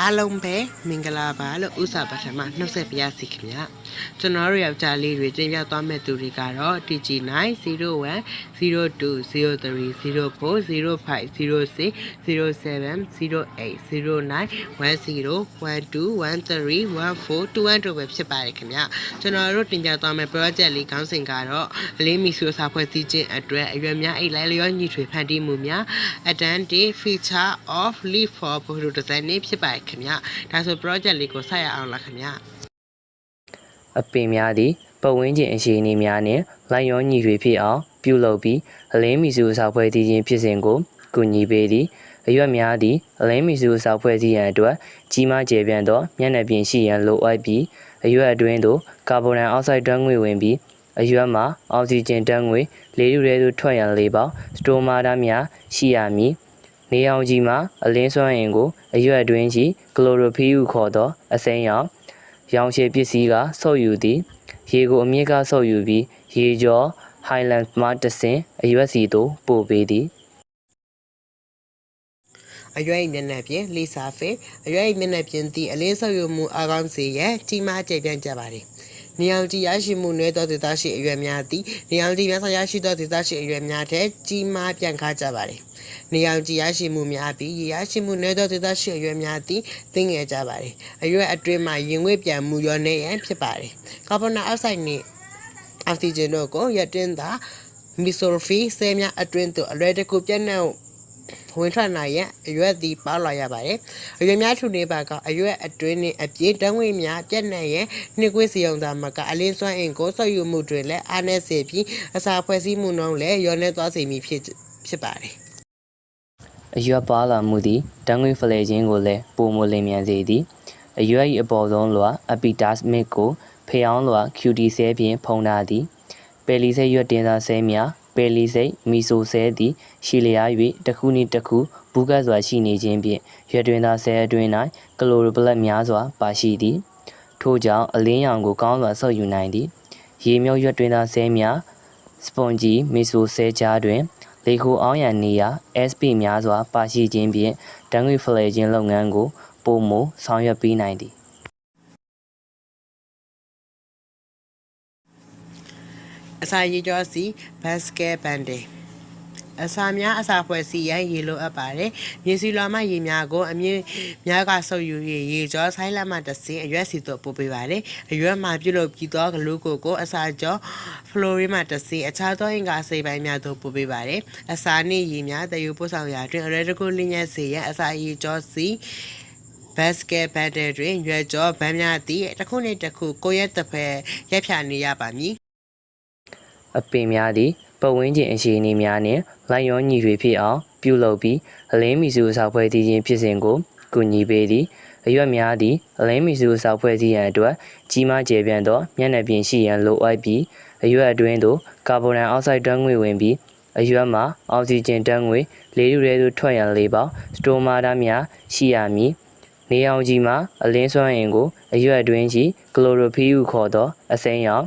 အားလုံးပဲမင်္ဂလာပါလို့ဥစာပထမနှုတ်ဆက်ပြရစီခင်ဗျာကျွန်တော်တို့ယောက်ျားလေးတွေတင်ပြသွားမဲ့သူတွေကတော့ TG9 01 02 03 04 05 06 07 08 09 10 12 13 14 21တို့ပဲဖြစ်ပါတယ်ခင်ဗျာကျွန်တော်တို့တင်ပြသွားမဲ့ project လေးခေါင်းစဉ်ကတော့အလေးမီဆိုစာဖွဲ့စည်းခြင်းအတွက်အရွယ်များအိတ်လိုက်လျောညီထွေဖန်တီးမှုများ Attentive feature of leaf for photo design နေဖြစ်ပါတယ်ခင်ဗျာဒါဆို project လေးကိုဆက်ရအောင်လားခင်ဗျာအပင်များသည်ပတ်ဝန်းကျင်အခြေအနေများနှင့်လိုက်ရောညီတွေဖြစ်အောင်ပြုလုပ်ပြီးအလင်းမီစုအစာဖွဲ့စည်းခြင်းဖြစ်စဉ်ကိုကူညီပေးသည်အရွက်များသည်အလင်းမီစုအစာဖွဲ့စည်းရန်အတွက်ကြီးမားကျယ်ပြန့်သောမျက်နှာပြင်ရှိရန်လိုအပ်ပြီးအရွက်အတွင်းသို့ကာဗွန်ဒိုင်အောက်ဆိုက်ဓာတ်ငွေ့ဝင်ပြီးအရွက်မှာအောက်ဆီဂျင်ဓာတ်ငွေ့လေထုထဲသို့ထွက်ရန်လေးပေါင်းစတိုမာတာများရှိရမည် နေအောင်ကြီးမှာအလင်းစွမ်းအင်ကိုအရွက်အတွင်းရှိကလိုရိုဖီဟုခေါ်သောအစိမ်းရောင်ရောင်ရှည်ပစ္စည်းကဆုပ်ယူသည်ရေကိုအမြင့်ကဆုပ်ယူပြီးရေကြော Highland မှတဆင်အရွက်စီသို့ပို့ပေးသည်အရွယ်မျက်နှာပြင်လိစာဖေအရွယ်မျက်နှာပြင်သည့်အလင်းဆုပ်ယူမှုအကောင်းစေရန်ကြီးမားကျယ်ပြန့်ကြပါတယ်နေအောင်ကြည်ရရှိမှုနည်းသောဒေသရှိအရွယ်များသည့်နေအောင်ကြည်များစွာရရှိသောဒေသရှိအရွယ်များထက်ကြီးမားပြန့်ခါကြပါတယ် နေအောင်ကြည်ရရှိမှုများပြီးရေရရှိမှုနည်းသောဒေသရှိအရွယ်များသည့်သိငယ်ကြပါတယ်အရွယ်အတွင်းမှာရင်ဝဲပြန်မှုရောနေရန်ဖြစ်ပါတယ်ကာဗွန်ဒိုင်အောက်ဆိုက်နှင့်အောက်ဆီဂျင်တို့ကိုရတင်သာမီဆိုဖီဆဲများအတွင်းသို့အလွယ်တကူပြန့်နှံ့ဝင်ထွက်နိုင်ရန်အရွက်သည်ပေါလာရပါတယ်။အရွက်များထူနေပါကအရွက်အတွင်းနှင့်အပြည့်တန်းဝေးများပြက်နှံ့ရန်နှစ်ကွေးစီအောင်သာမကအလင်းစွမ်းအင်ကိုဆွတ်ယူမှုတွင်လည်းအားနည်းစေပြီးအစာဖွဲ့စည်းမှုနှုန်းလည်းရောနေသွားစေမည်ဖြစ်ဖြစ်ပါတယ် အရွက်ပါလာမှုသည်ဓာတ်ငွေ့ဖလှယ်ခြင်းကိုလည်းပုံမလင်မြန်စေသည်အရွက်၏အပေါ်ဆုံးလွှာ epidermis ကိုဖျောင်းလွှာ QT ဆဲဖြင့်ဖုံးထားသည်ပယ်လီစိတ်ရွက်တင်သာဆဲများပယ်လီစိတ်မီဆိုဆဲသည်ရှည်လျား၍တစ်ခုနှင့်တစ်ခုဘူးကတ်စွာရှိနေခြင်းဖြင့်ရွက်တွင်သာဆဲအတွင်း၌ကလိုရိုပလက်များစွာပါရှိသည်ထို့ကြောင့်အလင်းရောင်ကိုကောင်းစွာဆုပ်ယူနိုင်သည်ရေမြုပ်ရွက်တွင်သာဆဲများစပွန်ဂျီမီဆိုဆဲကြားတွင် လေခိုအောင်ရန်နေရာ SP များစွာပါရှိခြင်းဖြင့်ဓာတ်ငွေ့ဖလှယ်ခြင်းလုပ်ငန်းကိုပုံမဆောင်ရွက်ပေးနိုင်သည်အစာရေကြောစီဘတ်စကက်ဘန်ဒေ အစာများအစာဖွဲ့စီရန်ရေလိုအပ်ပါတယ်။မြေစီလွာမှရေများကိုအမြင့်များကဆုပ်ယူ၍ရေကြောဆိုင်လက်မှတဆင်အရွက်စီသို့ပို့ပေးပါတယ်။အရွက်မှပြုလုပ်ပြီးသောဂလူကိုကိုအစာကြောဖလိုရီမှတဆင်အခြားသောအင်္ဂါစိတ်ပိုင်းများသို့ပို့ပေးပါတယ်။အစာနှင့်ရေများတည်ယူပို့ဆောင်ရာတွင်အရတကုလင်းရက်စေရန်အစာရေကြောစီဘတ်စကက်ဘတ်တယ်တွင်ရွက်ကြောဗန်းများသည့်တစ်ခုနှင့်တစ်ခုကိုယ့်ရဲ့တစ်ဖက်ရက်ဖြာနေရပါမည်အပင်များသည် ပတ်ဝန်းကျင်အခြေအနေများနှင့်လိုက်ရောညီတွေဖြစ်အောင်ပြုလုပ်ပြီးအလင်းမီစုအစာဖွဲ့စည်းခြင်းဖြစ်စဉ်ကိုကူညီပေးသည်အရွက်များသည်အလင်းမီစုအစာဖွဲ့စည်းရန်အတွက်ကြီးမားကျယ်ပြန့်သောမျက်နှာပြင်ရှိရန်လိုအပ်ပြီးအရွက်အတွင်းသို့ကာဗွန်ဒိုင်အောက်ဆိုက်ဓာတ်ငွေ့ဝင်ပြီးအရွက်မှာအောက်ဆီဂျင်ဓာတ်ငွေ့လေထုထဲသို့ထွက်ရန်လေးပေါင်းစတိုမာတာများရှိရမည်နေအောင်ကြီးမှာအလင်းစွမ်းအင်ကိုအရွက်အတွင်းရှိကလိုရိုဖီဟုခေါ်သောအစိမ်းရောင်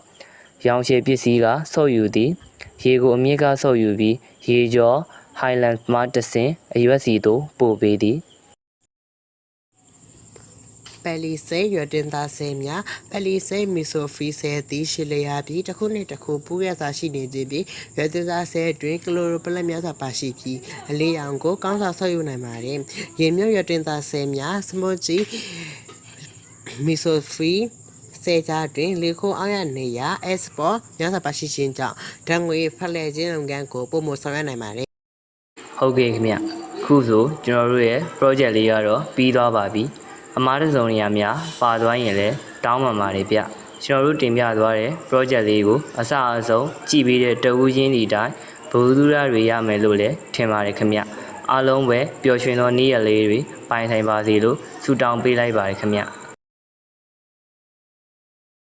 ရောင်ရှည်ပစ္စည်းကဆုပ်ယူသည် ရေကိုအမြင့်ကဆုပ်ယူပြီးရေကြော Highland မှတဆင်အရွက်စီသို့ပို့ပေးသည်ပယ်လီစိတ်ရွတင်သားဆဲများပယ်လီစိတ်မီဆိုဖီဆဲသည်ရှီလျာပြီးတစ်ခုနှင့်တစ်ခုပူးရသာရှိနေခြင်းပြီးရွတင်သားဆဲတွင်ကလိုရိုပလက်များစွာပါရှိပြီးအလေးရောင်ကိုကောင်းစွာဆောက်ယူနိုင်ပါတယ်။ရေမြုပ်ရွတင်သားဆဲများစမောဂျီမီဆိုဖီ စေကြတွင်လေခိုအောင်ရနေရာ export များစွာပါရှိခြင်းကြောင့်ဓာတ်ငွေဖလှယ်ခြင်းလုပ်ငန်းကိုပုံမဆောင်ရွက်နိုင်ပါတယ်ဟုတ်ကဲ့ခင်ဗျခုဆိုကျွန်တော်တို့ရဲ့ project လေးကတော့ပြီးသွားပါပြီအမားတစ်စုံနေရာများပါသွားရင်လည်းတောင်းပန်ပါတယ်ဗျကျွန်တော်တို့တင်ပြသွားတဲ့ project လေးကိုအစအဆုံးကြည့်ပြီးတဲ့တဝူးချင်းဒီတိုင်းဘုသူရတွေရမယ်လို့လည်းထင်ပါတယ်ခင်ဗျအားလုံးပဲပျော်ရွှင်သောနေ့ရက်လေးတွေပိုင်ဆိုင်ပါစေလို့ဆုတောင်းပေးလိုက်ပါတယ်ခင်ဗျ